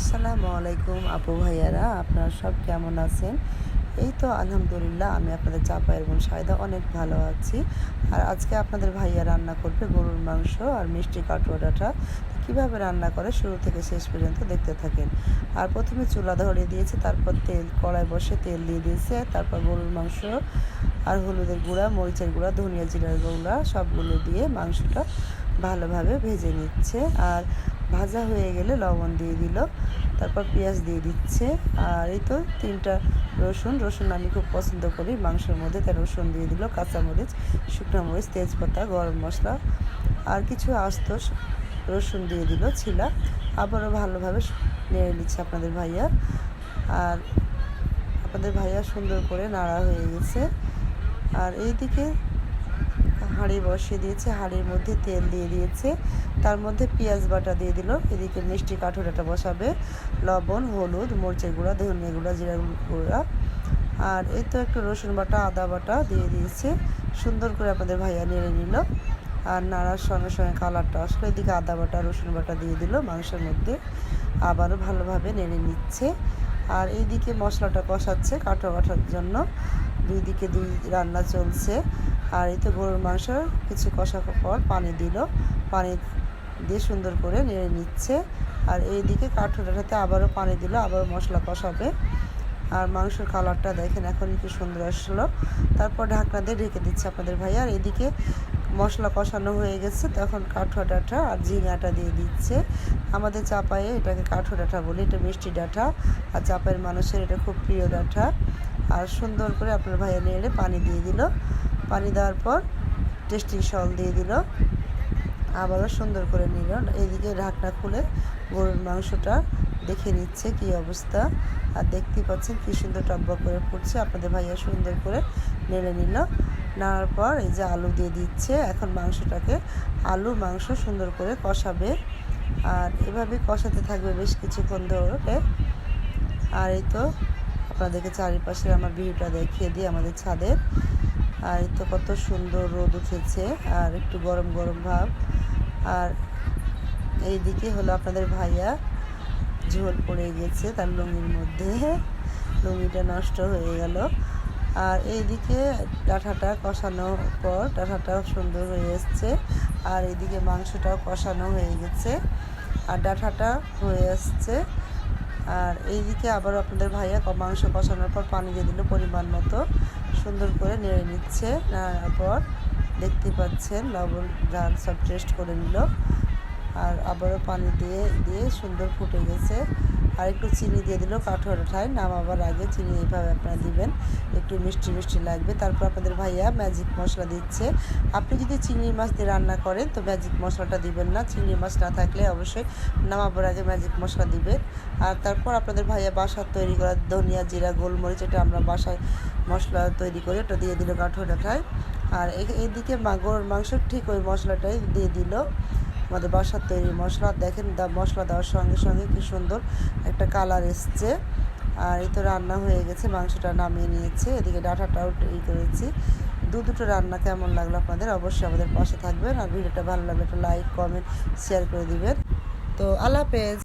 আসসালামু আলাইকুম আপু ভাইয়ারা, আপনারা সব কেমন আছেন? এই তো আলহামদুলিল্লাহ, আমি আপনাদের চাপা এবং সায়দা অনেক ভালো আছি। আর আজকে আপনাদের ভাইয়া রান্না করবে গরুর মাংস আর মিষ্টি কাটুয়া ডাঁটা। কীভাবে রান্না করে শুরু থেকে শেষ পর্যন্ত দেখতে থাকেন। আর প্রথমে চুলা ধরিয়ে দিয়েছে, তারপর তেল, কড়াই বসে তেল দিয়ে দিয়েছে, তারপর গরুর মাংস আর হলুদের গুঁড়া, মরিচের গুঁড়া, ধনিয়া জিরার গুঁড়া সবগুলো দিয়ে মাংসটা ভালোভাবে ভেজে নিচ্ছে। আর ভাজা হয়ে গেলে লবণ দিয়ে দিল। তারপর পেঁয়াজ দিয়ে দিচ্ছে। আর এই তো তিনটা রসুন রসুন আমি খুব পছন্দ করি, মাংসের মধ্যে তাই রসুন দিয়ে দিল, কাঁচামরিচ, শুকনো মরিচ, তেজপাতা, গরম মশলা আর কিছু আস্ত রসুন দিয়ে দিল, ছিলা। আবারও ভালোভাবে নেড়ে নিচ্ছে আপনাদের ভাইয়া। আর আপনাদের ভাইয়া সুন্দর করে নাড়া হয়ে গেছে। আর এইদিকে হাঁড়ি বসিয়ে দিয়েছে, হাঁড়ির মধ্যে তেল দিয়ে দিয়েছে। তার মধ্যে পেঁয়াজ বাটা দিয়ে দিল। এদিকে মিষ্টি কাঠুরাটা বসাবে, লবণ, হলুদ, মরিচের গুঁড়া, ধনিয়া গুঁড়া, জিরা গুঁড়া। আর এই তো একটু রসুন বাটা, আদা বাটা দিয়ে দিয়েছে। সুন্দর করে আপনাদের ভাইয়া নেড়ে নিল। আর নাড়ার সঙ্গে সঙ্গে কালারটা আসলো। এদিকে আদা বাটা, রসুন বাটা দিয়ে দিল মাংসের মধ্যে। আবারও ভালোভাবে নেড়ে নিচ্ছে। আর এইদিকে মশলাটা কষাচ্ছে কাটো কাটার জন্য। দুই দিকে দুই রান্না চলছে। আর এই তো গরুর মাংস কিছু কষা পর পানি দিল। পানি দিয়ে সুন্দর করে নেড়ে নিচ্ছে। আর এই এইদিকে কাঠুরাটাতে আবারও পানি দিল, আবারও মশলা কষাবে। আর মাংসের কালারটা দেখেন এখন কি সুন্দর আসলো। তারপর ঢাকনা দিয়ে ঢেকে দিচ্ছে আপনাদের ভাই। আর এদিকে মশলা কষানো হয়ে গেছে, তখন কাঠুয়া ডাঁটা আর ঝিঙাটা দিয়ে দিচ্ছে। আমাদের চাপায়ে এটাকে কাঠুয়া ডাঁটা বলি, এটা মিষ্টি ডাঁটা। আর চাপায়ের মানুষের এটা খুব প্রিয় ডাঁটা। আর সুন্দর করে আপনার ভাইয়া নেড়ে পানি দিয়ে দিল। পানি দেওয়ার পর টেস্টিং সল দিয়ে দিল। আবারও সুন্দর করে নিল। এদিকে ঢাকনা খুলে গরুর মাংসটা দেখে নিচ্ছে কি অবস্থা। আর দেখতেই পাচ্ছেন কি সুন্দর টকবক করে ফুটছে। আপনাদের ভাইয়া সুন্দর করে নেড়ে নিল। নেওয়ার পর এই যে আলু দিয়ে দিচ্ছে। এখন মাংসটাকে আলু, মাংস সুন্দর করে কষাবে। আর এভাবে কষাতে থাকবে বেশ কিছুক্ষণ ধরে। আর এই তো আপনাদেরকে চারিপাশে আমার ভিউটা দেখিয়ে দিই আমাদের ছাদের। আর তো কত সুন্দর রোদ উঠেছে, আর একটু গরম গরম ভাব। আর এই দিকে হলো আপনাদের ভাইয়া, ঝোল পড়ে গেছে তার লুঙ্গির মধ্যে। লুঙ্গিটা নষ্ট হয়ে গেল। আর এইদিকে ডাঁটাটা কষানোর পর ডাঁটাটাও সুন্দর হয়ে এসছে। আর এদিকে মাংসটাও কষানো হয়ে গেছে। আর ডাঁটাটা হয়ে আসছে আর এইদিকে আবার আপনাদের ভাইয়া মাংস কষানোর পর পানি দিয়ে দিল পরিমাণ মতো। সুন্দর করে নেড়ে নিচ্ছে। নেওয়ার পর দেখতে পাচ্ছেন লবণ ডাল সব টেস্ট করে নিল। আর আবারও পানি দিয়ে দিয়ে সুন্দর ফুটে গেছে। আর একটু চিনি দিয়ে দিল। কাঠোরাঠায় নামাবার আগে। চিনি এইভাবে আপনারা দিবেন। একটু মিষ্টি মিষ্টি লাগবে। তারপর আপনাদের ভাইয়া ম্যাজিক মশলা দিচ্ছে। আপনি যদি চিংড়ি মাছ দিয়ে রান্না করেন, তো ম্যাজিক মশলাটা দিবেন না। চিংড়ি মাছ না থাকলে অবশ্যই নামাবার আগে ম্যাজিক মশলা দিবেন। আর তারপর আপনাদের ভাইয়া বাসার তৈরি করা ধনিয়া জিরা, গোলমরিচ, এটা আমরা বাসায় মশলা তৈরি করি। ওটা দিয়ে দিল কাঠোরাঠায় আর এদিকে গরুর মাংস ঠিক ওই মশলাটাই দিয়ে দিল। আমাদের বাসার তৈরি মশলা। দেখেন মশলা দেওয়ার সঙ্গে সঙ্গে কি সুন্দর একটা কালার এসছে। আর এই তো রান্না হয়ে গেছে, মাংসটা নামিয়ে নিয়েছে। এদিকে ডাটাটাও ই করেছি। দু দুটো রান্না কেমন লাগল আপনাদের অবশ্যই আমাদের পাশে থাকবেন। আর ভিডিওটা ভালো লাগলে একটা লাইক কমেন্ট শেয়ার করে দিবেন। তো আল্লাহ হাফেজ।